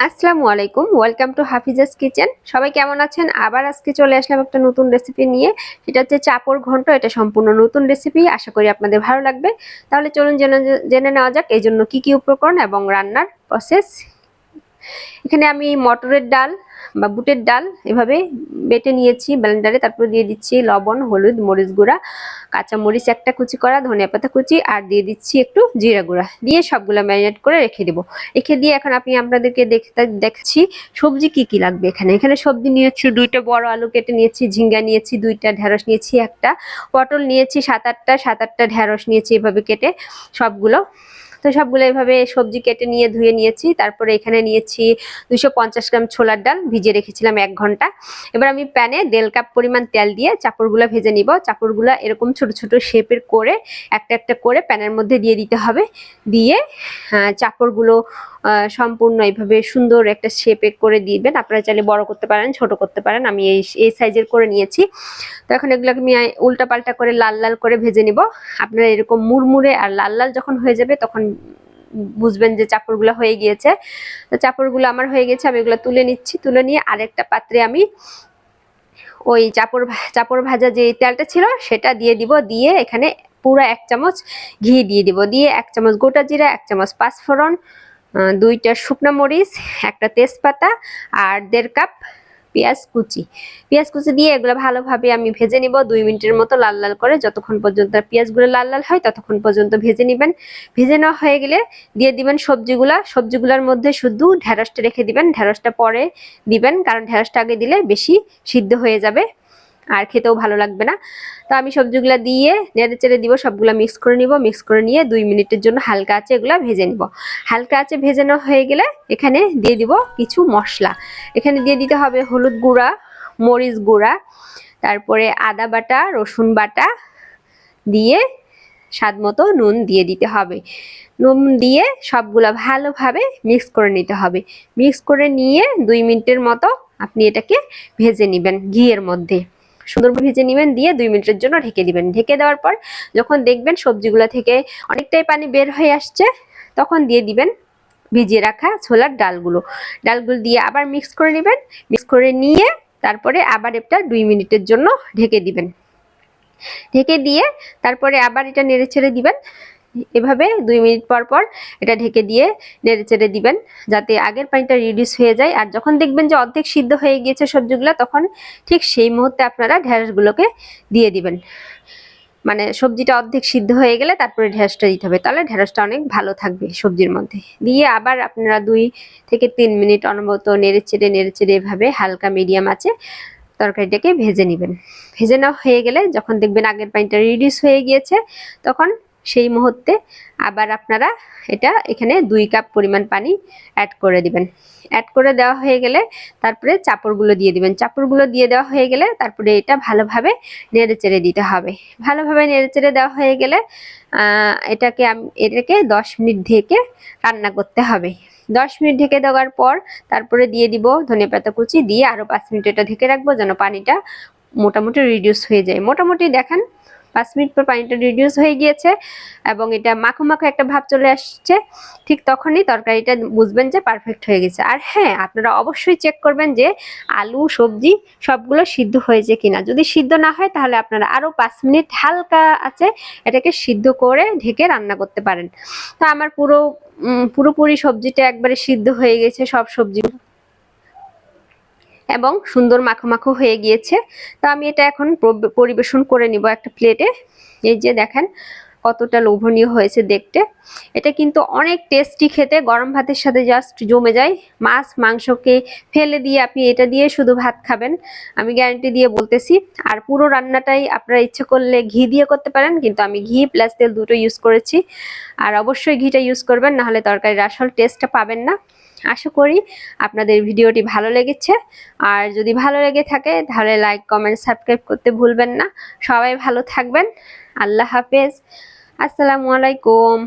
আসসালামু আলাইকুম welcome to Hafiza's kitchen সবাই কেমন আছেন? আবার আজকে চলে আসলাম একটা নতুন রেসিপি নিয়ে। সেটা হচ্ছে চাপড় ঘন্ট, এটা সম্পূর্ণ নতুন রেসিপি আশা করি আপনাদের ভালো লাগবে। তাহলে চলুন জেনে জেনে নেওয়া যাক এই জন্য কী কী উপকরণ এবং রান্নার প্রসেস এখানে আমি মটরের ডাল বা বুটের ডাল এভাবে বেটে নিয়েছি ব্লেন্ডারে, তারপর দিয়ে দিচ্ছি লবণ, হলুদ, মরিচ গুঁড়া, কাঁচা মরিচ একটা কুচি করা, ধনিয়া পাতা কুচি, আর দিয়ে দিচ্ছি একটু জিরা গুঁড়া। দিয়ে সবগুলো ম্যারিনেট করে রেখে দেবো। রেখে দিয়ে এখন আমি আপনাদেরকে দেখতে দেখছি সবজি কি কি লাগবে এখানে। এখানে সবজি নিয়েছি, দুইটা বড় আলু কেটে নিয়েছি, ঝিঙ্গা নিয়েছি, দুইটা ঢেঁড়স নিয়েছি, একটা পটল নিয়েছি, সাত আটটা সাত আটটা ঢেঁড়স নিয়েছি এভাবে কেটে সবগুলো তো সবগুলো এভাবে সবজি কেটে নিয়ে ধুয়ে নিয়েছি। তারপরে এখানে নিয়েছি দুশো গ্রাম ছোলার ডাল, ভিজিয়ে রেখেছিলাম এক ঘণ্টা। এবার আমি প্যানে দেড় কাপ পরিমাণ তেল দিয়ে চাপড়গুলো ভেজে নিব। চাপড়গুলো এরকম ছোট ছোট শেপের করে একটা একটা করে প্যানের মধ্যে দিয়ে দিতে হবে। দিয়ে চাপড়গুলো সম্পূর্ণ এইভাবে সুন্দর একটা শেপে করে দিবেন। আপনারা চাইলে বড় করতে পারেন, ছোট করতে পারেন। আমি এই এই সাইজের করে নিয়েছি। তো এখন এগুলোকে আমি উল্টা পাল্টা করে লাল লাল করে ভেজে নিব। আপনারা এরকম মুড়মুড়ে আর লাল লাল যখন হয়ে যাবে তখন বুঝবেন যে চাপড়গুলো হয়ে গিয়েছে। তো চাপড়গুলো আমার হয়ে গেছে, আমি এগুলো তুলে নিচ্ছি। তুলে নিয়ে আরেকটা পাত্রে আমি ওই চাপড় চাপড় ভাজা যে তেলটা ছিল, সেটা দিয়ে দিব। দিয়ে এখানে পুরো এক চামচ ঘি দিয়ে দিব। দিয়ে এক চামচ গোটা জিরা, এক চামচ পাঁচফোড়ন দুইটা শুকনো মরিচ, একটা তেজপাতা আর দেড় কাপ পেঁয়াজ কুচি। পেঁয়াজ কুচি দিয়ে এগুলো ভালোভাবে আমি ভেজে নিব দুই মিনিটের মতো লাল লাল করে। যতক্ষণ পর্যন্ত পেঁয়াজগুলো লাল লাল হয়, ততক্ষণ পর্যন্ত ভেজে নেবেন। ভেজে নেওয়া হয়ে গেলে দিয়ে দিবেন সবজিগুলা। সবজিগুলোর মধ্যে শুধু ঢেঁড়সটা রেখে দিবেন। ঢেঁড়সটা পরে দিবেন, কারণ ঢেঁড়সটা আগে দিলে বেশি সিদ্ধ হয়ে যাবে। আর খেতেও ভালো লাগবে না। তো আমি সবজিগুলো দিয়ে নেড়ে চেড়ে দিব, সবগুলো মিক্স করে নিব মিক্স করে নিয়ে দুই মিনিটের জন্য হালকা আছে এগুলো ভেজে নিব। হালকা আছে ভেজানো হয়ে গেলে এখানে দিয়ে দিব কিছু মশলা। এখানে দিয়ে দিতে হবে হলুদ গুঁড়া, মরিচ গুঁড়া, তারপরে আদা বাটা, রসুন বাটা দিয়ে স্বাদ মতো নুন দিয়ে দিতে হবে। নুন দিয়ে সবগুলো ভালোভাবে মিক্স করে নিতে হবে। মিক্স করে নিয়ে দুই মিনিটের মতো আপনি এটাকে ভেজে নেবেন ঘিয়ের মধ্যে। সুন্দরভাবে ভেজে নেবেন, দিয়ে দুই মিনিটের জন্য ঢেকে দিবেন। ঢেকে দেওয়ার পর যখন দেখবেন সবজিগুলো থেকে অনেকটাই পানি বের হয়ে আসছে, তখন দিয়ে দিবেন ভিজিয়ে রাখা ছোলার ডালগুলো। ডালগুলো দিয়ে আবার মিক্স করে নেবেন। মিক্স করে নিয়ে তারপরে আবার এটা দুই মিনিটের জন্য ঢেকে দিবেন। ঢেকে দিয়ে তারপরে আবার এটা নেড়ে ছেড়ে দিবেন। এভাবে দুই মিনিট পর পর এটা ঢেকে দিয়ে নেড়ে চেড়ে দিবেন, যাতে আগের পানিটা রিডিউস হয়ে যায়। আর যখন দেখবেন যে অর্ধেক সিদ্ধ হয়ে গিয়েছে সবজিগুলো, তখন ঠিক সেই মুহূর্তে আপনারা ঢেঁড়সগুলোকে দিয়ে দিবেন। মানে সবজিটা অর্ধেক সিদ্ধ হয়ে গেলে তারপরে ঢেঁড়সটা দিতে হবে। তাহলে ঢেঁড়সটা অনেক ভালো থাকবে সবজির মধ্যে। দিয়ে আবার আপনারা দুই থেকে তিন মিনিট অনবত নেড়ে চেড়ে নেড়ে চেড়ে এভাবে হালকা মিডিয়াম আছে তরকারিটাকে ভেজে নেবেন। ভেজে নেওয়া হয়ে গেলে যখন দেখবেন আগের পানিটা রিডিউস হয়ে গিয়েছে, তখন সেই মুহূর্তে আবার আপনারা এটা এখানে দুই কাপ পরিমাণ পানি অ্যাড করে দিবেন। অ্যাড করে দেওয়া হয়ে গেলে তারপরে চাপড়গুলো দিয়ে দিবেন। চাপড়গুলো দিয়ে দেওয়া হয়ে গেলে তারপরে এটা ভালোভাবে নেড়ে চেড়ে দিতে হবে। ভালোভাবে নেড়ে চেড়ে দেওয়া হয়ে গেলে এটাকে এটাকে দশ মিনিট ঢেকে রান্না করতে হবে। দশ মিনিট ঢেকে দেওয়ার পর তারপরে দিয়ে দিব ধনে পাতা কুচি, দিয়ে আরও পাঁচ মিনিট এটা ঢেকে রাখব যেন পানিটা মোটামুটি রিডিউস হয়ে যায়। মোটামুটি দেখেন পাঁচ মিনিট পর পানিটা রিডিউস হয়ে গিয়েছে এবং এটা মাখো মাখো একটা ভাব চলে আসছে। ঠিক তখনই তরকারিটা বুঝবেন যে পারফেক্ট হয়ে গেছে। আর হ্যাঁ আপনারা অবশ্যই চেক করবেন যে আলু, সবজি সবগুলো সিদ্ধ হয়েছে কিনা। যদি সিদ্ধ না হয়, তাহলে আপনারা আরও পাঁচ মিনিট হালকা আছে এটাকে সিদ্ধ করে ঢেকে রান্না করতে পারেন। তো আমার পুরো পুরোপুরি সবজিটা একবারে সিদ্ধ হয়ে গেছে, সব সবজিগুলো এবং সুন্দর মাখো মাখো হয়ে গিয়েছে। তো আমি এটা এখন পরিবেশন করে নিব একটা প্লেটে এই যে দেখেন, কতটা লোভনীয় হয়েছে দেখতে। এটা কিন্তু অনেক টেস্টি খেতে, গরম ভাতের সাথে জাস্ট জমে যায়। মাছ, মাংসকে ফেলে দিয়ে আপনি এটা দিয়ে শুধু ভাত খাবেন। আমি গ্যারান্টি দিয়ে বলতেছি, আর পুরো রান্নাটাই আপনারা ইচ্ছে করলে ঘি দিয়ে করতে পারেন, কিন্তু আমি ঘি প্লাস তেল দুটো ইউজ করেছি। আর অবশ্যই ঘিটা ইউজ করবেন, নাহলে তরকারির আসল টেস্টটা পাবেন না। আশা করি আপনাদের ভিডিওটি ভালো লেগেছে। আর যদি ভালো লেগে থাকে, তাহলে লাইক কমেন্ট সাবস্ক্রাইব করতে ভুলবেন না। সবাই ভালো থাকবেন। আল্লাহ হাফেজ। আসসালামু আলাইকুম।